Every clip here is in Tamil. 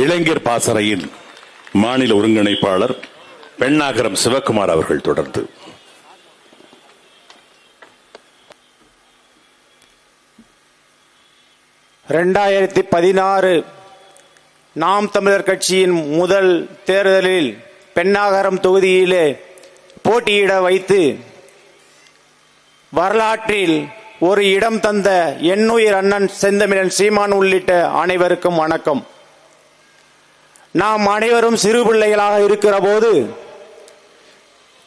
இளைஞர் பாசறையின் மாநில ஒருங்கிணைப்பாளர் பெண்ணாகரம் சிவக்குமார் அவர்கள் தொடர்ந்து. ரெண்டாயிரத்தி பதினாறு நாம் தமிழர் கட்சியின் முதல் தேர்தலில் பெண்ணாகரம் தொகுதியிலே போட்டியிட வைத்து வரலாற்றில் ஒரு இடம் தந்த எண்ணுயிர் அண்ணன் செந்தமிழன் சீமான் உள்ளிட்ட அனைவருக்கும் வணக்கம். நாம் அனைவரும் சிறு பிள்ளைகளாக இருக்கிற போது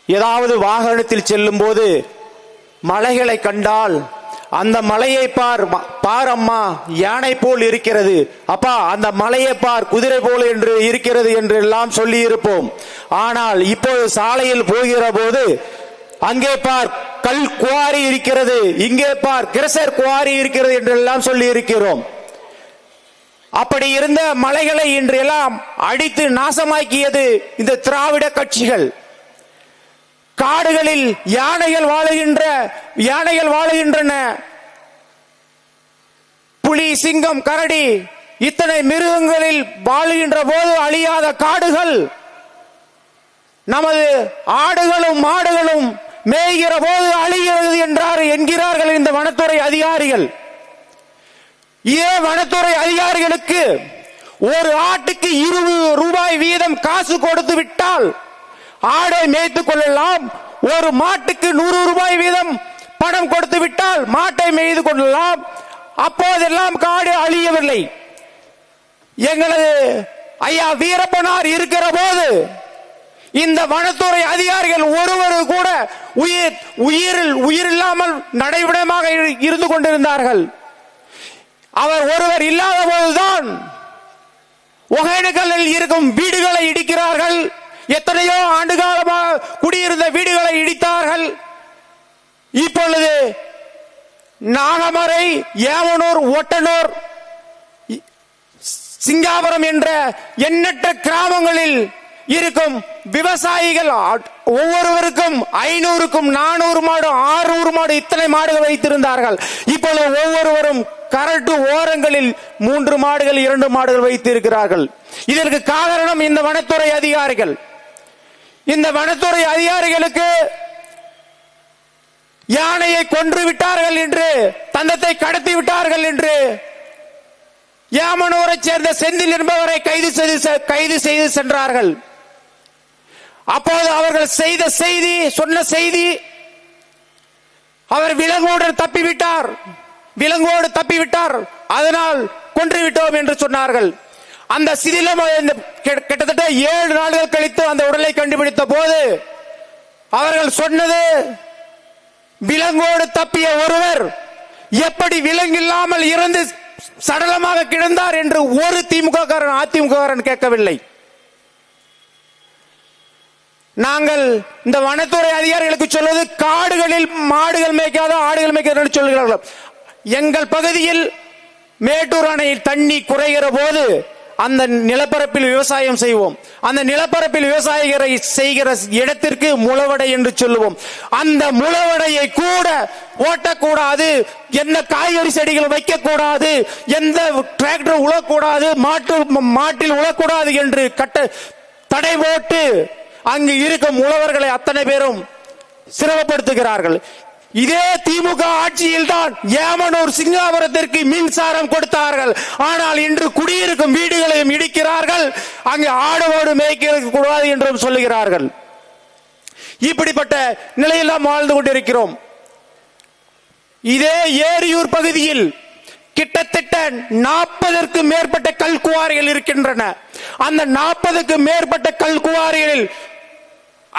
ஏதாவது வாகனத்தில் செல்லும் போது மலைகளை கண்டால் அந்த மலையை பார் பார் அம்மா யானை போல் இருக்கிறது. அப்பா அந்த மலையை பார் குதிரை போல் என்று இருக்கிறது என்று எல்லாம் சொல்லி இருப்போம் ஆனால் இப்போது சாலையில் போகிற போது அங்கே பார் கல் குவாரி இருக்கிறது. இங்கே பார் கிரசர் குவாரி இருக்கிறது என்றெல்லாம் சொல்லி இருக்கிறோம் அப்படி இருந்த மலைகளை இன்றையெல்லாம் அடித்து நாசமாக்கியது இந்த திராவிட கட்சிகள். காடுகளில் யானைகள் வாழுகின்ற யானைகள் வாழுகின்றன. புலி சிங்கம் கரடி இத்தனை மிருகங்களில் வாழுகின்ற போது அழியாத காடுகள். நமது ஆடுகளும் மாடுகளும் மேய்கிற போது அழிகிறது என்றார் என்கிறார்கள் இந்த வனத்துறை அதிகாரிகள். ஏன் வனத்துறை அதிகாரிகளுக்கு ஒரு ஆட்டுக்கு இருபது ரூபாய் வீதம் காசு கொடுத்து விட்டால் ஆடை மேய்த்துக் கொள்ளலாம் ஒரு மாட்டுக்கு நூறு ரூபாய் வீதம் பணம் கொடுத்து விட்டால் மாட்டை மேய்து கொள்ளலாம். அப்போதெல்லாம் காடு அழியவில்லை. எங்களது ஐயா வீரப்பனார் இருக்கிற போது இந்த வனத்துறை அதிகாரிகள் ஒருவர் கூட உயிர் உயிரில் உயிரில்லாமல் நடைவிடமாக இரு- இருந்து கொண்டிருந்தார்கள். அவர் ஒருவர் இல்லாத போதுதான் ஒகேனக்கல்லில் இருக்கும் வீடுகளை இடிக்கிறார்கள். எத்தனையோ ஆண்டு காலமாக குடியிருந்த வீடுகளை இடித்தார்கள். இப்பொழுது நாகமரை ஏவனூர் ஒட்டனூர் சிங்காபுரம் என்ற எண்ணற்ற கிராமங்களில் இருக்கும் விவசாயிகள் ஒவ்வொருவருக்கும் ஐநூறுக்கும் நானூறு மாடு ஆறுநூறு மாடு இத்தனை மாடுகள் வைத்திருந்தார்கள். இப்பொழுது ஒவ்வொருவரும் கரட்டு ஓரங்களில் மூன்று மாடுகள் இரண்டு மாடுகள் வைத்திருக்கிறார்கள். இதற்கு காரணம் இந்த வனத்துறை அதிகாரிகள். இந்த வனத்துறை அதிகாரிகளுக்கு யானையை கொன்று விட்டார்கள் என்று தந்தத்தை கடத்தி விட்டார்கள் என்று யாமனூரை சேர்ந்த செந்தில் என்பவரை கைது செய்து செ- கைது செய்து சென்றார்கள். அப்போது அவர்கள் செய்த செய்தி சொன்ன செய்தி அவர் விலங்கோடு தப்பிவிட்டார். விலங்கோடு தப்பிவிட்டார். அதனால் கொன்று விட்டோம் என்று சொன்னார்கள். அந்த சிதிலம் இந்த கிட்டத்தட்ட ஏழு நாட்கள் கழித்து அந்த உடலை கண்டுபிடித்த போது அவர்கள் சொன்னது விலங்கோடு தப்பிய ஒருவர் எப்படி விலங்கில்லாமல் இறந்து சடலமாக கிடந்தார் என்று ஒரு திமுக காரன் அதிமுக காரன் கேட்கவில்லை. நாங்கள் இந்த வனத்துறை அதிகாரிகளுக்கு சொல்வது காடுகளில் மாடுகள் மேய்க்காத ஆடுகள் மேய்க்காத என்று சொல்கிறார்கள். எங்கள் பகுதியில் மேட்டூர் அணையில் தண்ணி குறைகிற போது அந்த நிலப்பரப்பில் விவசாயம் செய்வோம். அந்த நிலப்பரப்பில் விவசாயிகளை செய்கிற இடத்திற்கு முளவடை என்று சொல்லுவோம். அந்த முளவடையை கூட ஓட்டக்கூடாது. எந்த காய்கறி செடிகள் வைக்கக்கூடாது. எந்த டிராக்டர் உழக்கூடாது. மாட்டு மாட்டில் உழக்கூடாது என்று கட்ட தடை போட்டு அங்கு இருக்கும் உழவர்களை அத்தனை பேரும் சிரமப்படுத்துகிறார்கள். இதே திமுக ஆட்சியில் தான் ஏமனூர் சிங்காபுரத்திற்கு மின்சாரம் கொடுத்தார்கள். ஆனால் இன்று குடியிருக்கும் வீடுகளையும் இடிக்கிறார்கள். அங்கு ஆடு மேய்க்க கூடாது என்றும் சொல்லுகிறார்கள். இப்படிப்பட்ட நிலையில் நாம் வாழ்ந்து கொண்டிருக்கிறோம். இதே ஏரியூர் பகுதியில் கிட்டத்தட்ட நாற்பதற்கு மேற்பட்ட கல்குவாரிகள் இருக்கின்றன. அந்த நாற்பதுக்கு மேற்பட்ட கல்குவாரிகளில்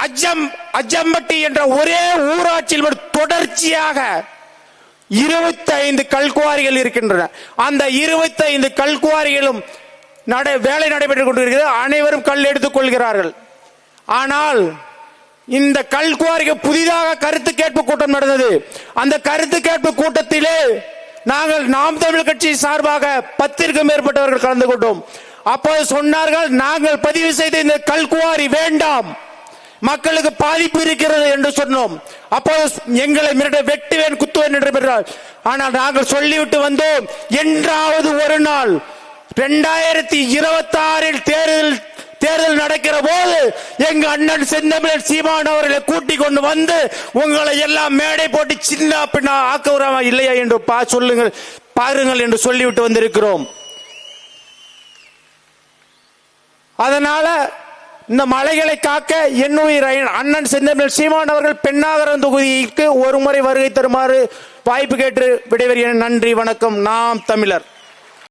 அஜம் அஜம்பட்டி என்ற ஒரே ஊராட்சியில் ஒரு தொடர்ச்சியாக இருபத்தி ஐந்து கல்குவாரிகள் இருக்கின்றன. அந்த இருபத்தி ஐந்து கல்குவாரிகளும் நட வேலை நடைபெற்றுக் கொண்டிருக்கிறது. அனைவரும் கல் எடுத்துக் கொள்கிறார்கள். ஆனால் இந்த கல்குவாரிக்கு புதிதாக கருத்து கேட்பு கூட்டம் நடந்தது. அந்த கருத்து கேட்பு கூட்டத்திலே நாங்கள் நாம் தமிழ் கட்சி சார்பாக பத்திற்கும் மேற்பட்டவர்கள் கலந்து கொண்டோம். அப்போது சொன்னார்கள் நாங்கள் பதிவு செய்த இந்த கல்குவாரி வேண்டாம். மக்களுக்கு பாதிப்பு இருக்கிறது என்று சொன்னோம். அப்போது எங்களை மிரட்ட வெட்டுவேன் குத்துவேன் என்று பெற்றார். ஆனால் நாங்கள் சொல்லிவிட்டு வந்தோம் என்றாவது ஒரு நாள் ரெண்டாயிரத்தி இருபத்தி ஆறில் தேர்தல் தேர்தல் நடக்கிற போது எங்க அண்ணன் செந்தமிழன் சீமான் அவர்களை கூட்டிக் கொண்டு வந்து உங்களை எல்லாம் மேடை போட்டு சின்ன பின்ன ஆக்கவுறாமா இல்லையா என்று பா சொல்லுங்கள் பாருங்கள் என்று சொல்லிவிட்டு வந்திருக்கிறோம். அதனால இந்த மலைகளை காக்க என்னுயிர் அண்ணன் செந்தமிழ் சீமான் அவர்கள் பெண்ணாகரம் தொகுதிக்கு ஒரு முறை வருகை தருமாறு வாய்ப்பு கேட்டு விடைபெறுகிறேன். நன்றி வணக்கம். நாம் தமிழர்.